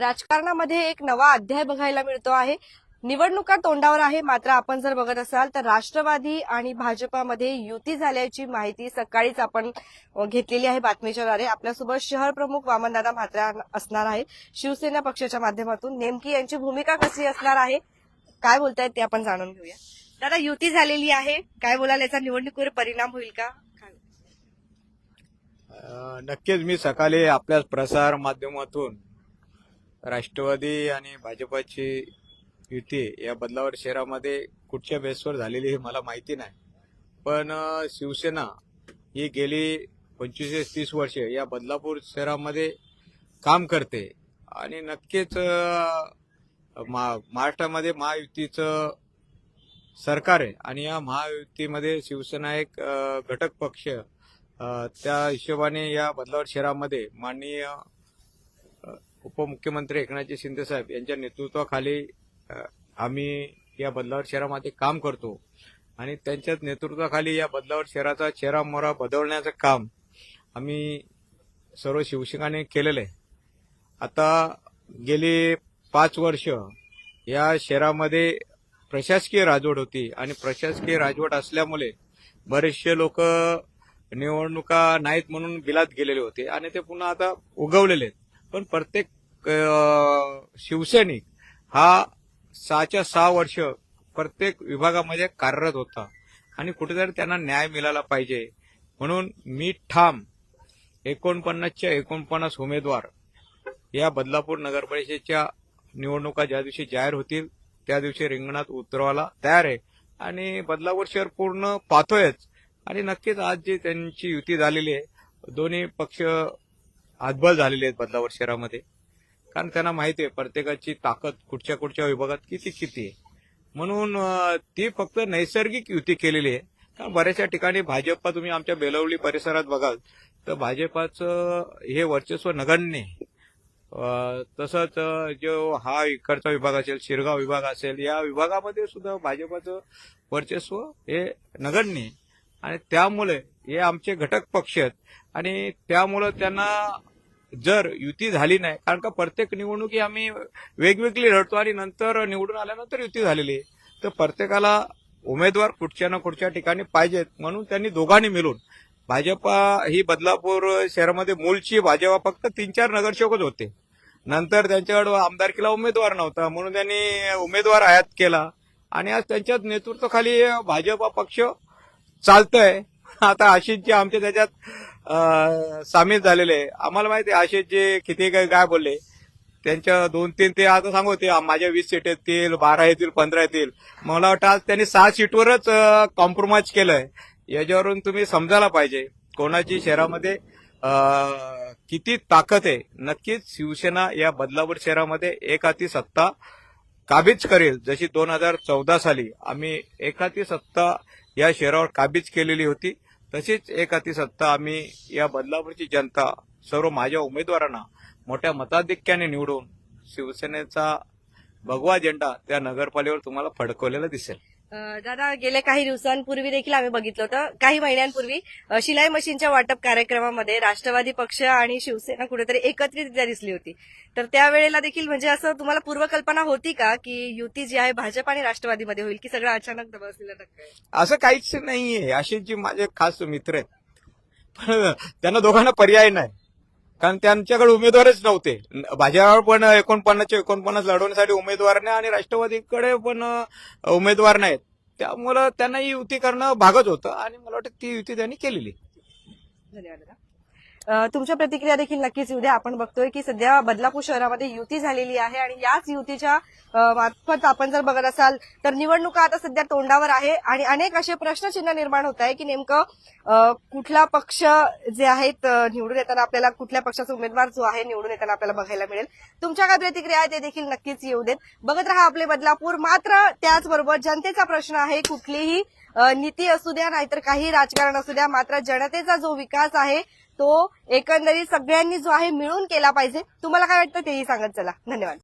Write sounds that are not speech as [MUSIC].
राजकारणामध्ये एक नवा अध्याय बघायला मिळतो आहे. निवडणुका तोंडावर आहे मात्र आपण जर बघत असाल तर राष्ट्रवादी आणि भाजपामध्ये युती झाल्याची माहिती सकाळीच आपण घेतलेली आहे बातमीच्याद्वारे आपल्यासोबत शहर प्रमुख वामनदादा म्हात्रा असणार आहे शिवसेना पक्षाच्या माध्यमातून नेमकी यांची भूमिका कशी असणार आहे काय बोलतायत ते आपण जाणून घेऊया. दादा युती झालेली आहे. काय बोलाल? याचा निवडणुकीवर परिणाम होईल का? नक्कीच मी सकाळी आपल्या प्रसार माध्यमातून राष्ट्रवादी आणि भाजपाची युती या बदलावर शहरामध्ये कुठच्या बेसवर झालेली हे मला माहिती नाही. पण शिवसेना ही गेली पंचवीस तीस वर्षे या बदलापूर शहरामध्ये काम करते. आणि नक्कीच मा- महाराष्ट्रामध्ये महायुतीचं सरकार आहे. आणि या महायुतीमध्ये शिवसेना एक घटक पक्ष त्या हिशोबाने या बदलावर शहरामध्ये माननीय उपमुख्यमंत्री एकनाथजी शिंदे साहेब यांच्या नेतृत्वाखाली आम्ही या बदलावर शहरामध्ये काम करतो. आणि त्यांच्याच नेतृत्वाखाली या बदलावर शहराचा चेहरा मोहरा बदलण्याचं काम आम्ही सर्व शिवसेनाने केलेलं आहे. आता गेली पाच वर्ष या शहरामध्ये प्रशासकीय राजवट होती आणि प्रशासकीय राजवट असल्यामुळे बरेचसे लोक निवडणुका नाहीत म्हणून बिलात गेलेले होते आणि ते पुन्हा आता उगवलेले आहेत. पण प्रत्येक शिवसैनिक हा सहाच्या सहा वर्ष प्रत्येक विभागामध्ये कार्यरत होता. आणि कुठेतरी त्यांना न्याय मिळाला पाहिजे. म्हणून मी ठाम एकोणपन्नासच्या एकोणपन्नास उमेदवार या बदलापूर नगरपरिषदेच्या निवडणुका ज्या दिवशी जाहीर होतील त्या दिवशी रिंगणात उतरवायला तयार आहे. आणि बदलापूर शहर पूर्ण पाहतोयच आणि नक्कीच आज जी त्यांची युती झालेली आहे दोन्ही पक्ष हातबल झालेले आहेत बदलापूर शहरामध्ये. कारण त्यांना माहिती आहे प्रत्येकाची ताकद कुठच्या कुठच्या विभागात किती किती आहे. म्हणून ती फक्त नैसर्गिक युती केलेली आहे. कारण बऱ्याचशा ठिकाणी भाजपा तुम्ही आमच्या बेलवली परिसरात बघाल तर भाजपाचं हे वर्चस्व नगण्य तसंच जो हा इकडचा विभाग असेल शिरगाव विभाग असेल या विभागामध्ये सुद्धा भाजपाचं वर्चस्व हे नगण्य आणि त्यामुळे हे आमचे घटक पक्ष आहेत. आणि त्यामुळं त्यांना जर युती झाली नाही कारण का प्रत्येक निवडणुकी आम्ही वेगवेगळी लढतो आणि नंतर निवडून आल्यानंतर युती झालेली आहे. तर प्रत्येकाला उमेदवार कुठच्या ना कुठच्या ठिकाणी पाहिजेत म्हणून त्यांनी दोघांनी मिळून. भाजपा ही बदलापूर शहरामध्ये मूळची भाजपा फक्त तीन चार नगरसेवकच होते. नंतर त्यांच्याकडे आमदारकीला उमेदवार नव्हता म्हणून त्यांनी उमेदवार आयात केला. आणि आज त्यांच्या नेतृत्वाखाली भाजपा पक्ष चालतंय. [LAUGHS] आता आशिषजी आमच्या त्याच्यात सामील झालेले आहे. आम्हाला माहिती आहे आशिषजी किती काय काय बोलले. त्यांच्या दोन तीन ते आता सांगू ते माझ्या वीस सीट येतील बारा येतील पंधरा येतील. मला वाटतं आज त्यांनी सहा सीटवरच कॉम्प्रोमाइज केलंय. याच्यावरून तुम्ही समजायला पाहिजे. कोणाची शहरामध्ये किती ताकद आहे. नक्कीच शिवसेना या बदलापूर शहरामध्ये एक हाती सत्ता काबीज करेल. जशी दोन हजार चौदा साली आम्ही एखादी सत्ता या शहरावर काबीज केलेली होती तशीच एखादी सत्ता आम्ही या बदलापूरची जनता सर्व माझ्या उमेदवारांना मोठ्या मताधिक्याने निवडून शिवसेनेचा भगवा झेंडा त्या नगरपालिकेवर तुम्हाला फडकवलेला दिसेल. दादा गेल्या काही दिवसांपूर्वी देखील आम्ही बघितलं होतं. काही महिन्यांपूर्वी शिलाई मशीनच्या वाटप कार्यक्रमामध्ये राष्ट्रवादी पक्ष आणि शिवसेना कुठेतरी एकत्रितरित्या दिसली होती. तर त्यावेळेला देखील म्हणजे असं तुम्हाला पूर्वकल्पना होती का की युती जी आहे भाजप आणि राष्ट्रवादीमध्ये होईल की सगळं अचानक दबसलेलं धक्का असं काहीच नाहीये. असे जे माझे खास मित्र आहेत पण त्यांना दोघांना पर्याय नाही. कारण त्यांच्याकडे उमेदवारच नव्हते. भाजपावर पण एकोणपन्नासचे एकोणपन्नास लढवण्यासाठी उमेदवार नाही आणि राष्ट्रवादीकडे पण उमेदवार नाहीत. त्यामुळं त्यांना ही युती करणं भागच होतं आणि मला वाटतं ती युती त्यांनी केलेली. धन्यवाद तुमच्या प्रतिक्रिया देखील नक्कीच येऊ द्या. आपण बघतोय की सध्या बदलापूर शहरामध्ये युती झालेली आहे आणि याच युतीच्या मार्फत आपण जर बघत असाल तर निवडणुका आता सध्या तोंडावर आहे आणि अनेक असे प्रश्नचिन्ह निर्माण होत आहे की नेमकं कुठला पक्ष जे आहेत निवडून येताना आपल्याला कुठल्या पक्षाचा उमेदवार जो आहे निवडून येताना आपल्याला बघायला मिळेल. तुमच्या काय प्रतिक्रिया आहे ते देखील नक्कीच येऊ देत. बघत राहा आपले बदलापूर. मात्र त्याचबरोबर जनतेचा प्रश्न आहे कुठलीही नीती असू द्या नाहीतर काही राजकारण असू द्या मात्र जनतेचा जो विकास आहे तो एकंदरीत सगळ्यांनी जो आहे मिळून केला पाहिजे. तुम्हाला काय वाटतं तेही सांगत चला. धन्यवाद.